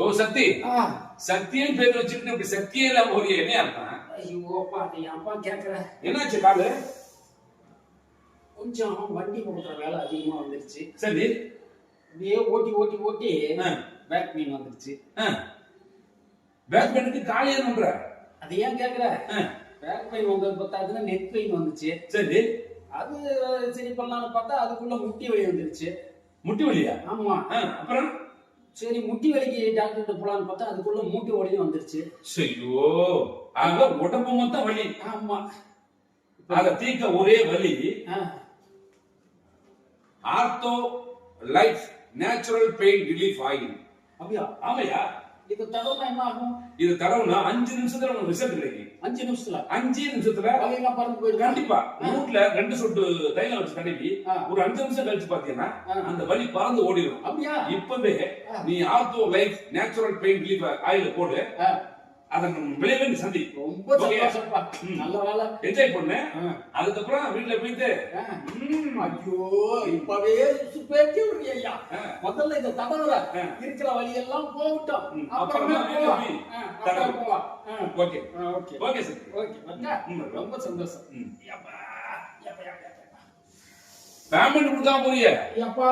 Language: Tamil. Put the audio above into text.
ஓ சக்தி. ஆ, சக்தியும் பேர் வச்சுக்கிட்டு இப்படி சக்தியே இல்லாம ஒரு என்ன அர்த்தம்? ஐயோப்பா நீ அப்பா கேக்குற. என்னாச்சு காலு? கொஞ்சம் வண்டி கொடுக்குற வேலை அதிகமா வந்துருச்சு. சரி. அப்படியே ஓட்டி ஓட்டி ஓட்டி பேக் பெயின் வந்துருச்சு. பேக் பெயினுக்கு காலி என்ன பண்ற? அது ஏன் கேக்குற? பேக் பெயின் வந்தது பார்த்தாதுன்னா நெக் பெயின் வந்துச்சு. சரி. அது சரி பண்ணலாம்னு பார்த்தா அதுக்குள்ள முட்டி வலி வந்துருச்சு. முட்டி வலியா? ஆமா. அப்புறம்? சரி முட்டி வலிக்கு டாக்டர்கிட்ட போலான்னு பார்த்தா அதுக்குள்ள மூட்டு வலியும் வந்துருச்சு. ஐயோ ஆக உடம்பு மொத்தம் வலி. ஆமா. அத தீர்க்க ஒரே வலி. Ortho life natural pain relief oil அப்படியா? ஆமையா? இது தடவை என்ன ஆகும். இது தரவுனா அஞ்சு நிமிஷத்துல உனக்கு ரிசல்ட் கிடைக்கும். அஞ்சு நிமிஷத்துல. அஞ்சு நிமிஷத்துல வலியெல்லாம் பறந்து போயிருக்கு கண்டிப்பா. வீட்ல ரெண்டு சொட்டு தைலம் வச்சு தடவி. ஒரு அஞ்சு நிமிஷம் கழிச்சு பாத்தீங்கன்னா. அந்த வலி பறந்து ஓடிடும் அப்படியா? இப்பவே. நீ ortho life natural pain relief oil போடு. அதன் விளைவை நீ சந்தி ரொம்ப. சந்தோஷப்பா. நல்ல வேலை என்ஜாய் பண்ணு. அதுக்கப்புறம் வீட்ல போயிட்டு ஐயோ இப்பவே விடுறிய ஐயா. முதல்ல இந்த தடவுற ஆ. இருக்கிற வழி எல்லாம் போகட்டும். அப்புறமே வீட்டுல தடவு. ஆ. Okay okay okay sir okay. ரொம்ப சந்தோஷம். பேமெண்ட் கொடுக்காம போறிய யப்பா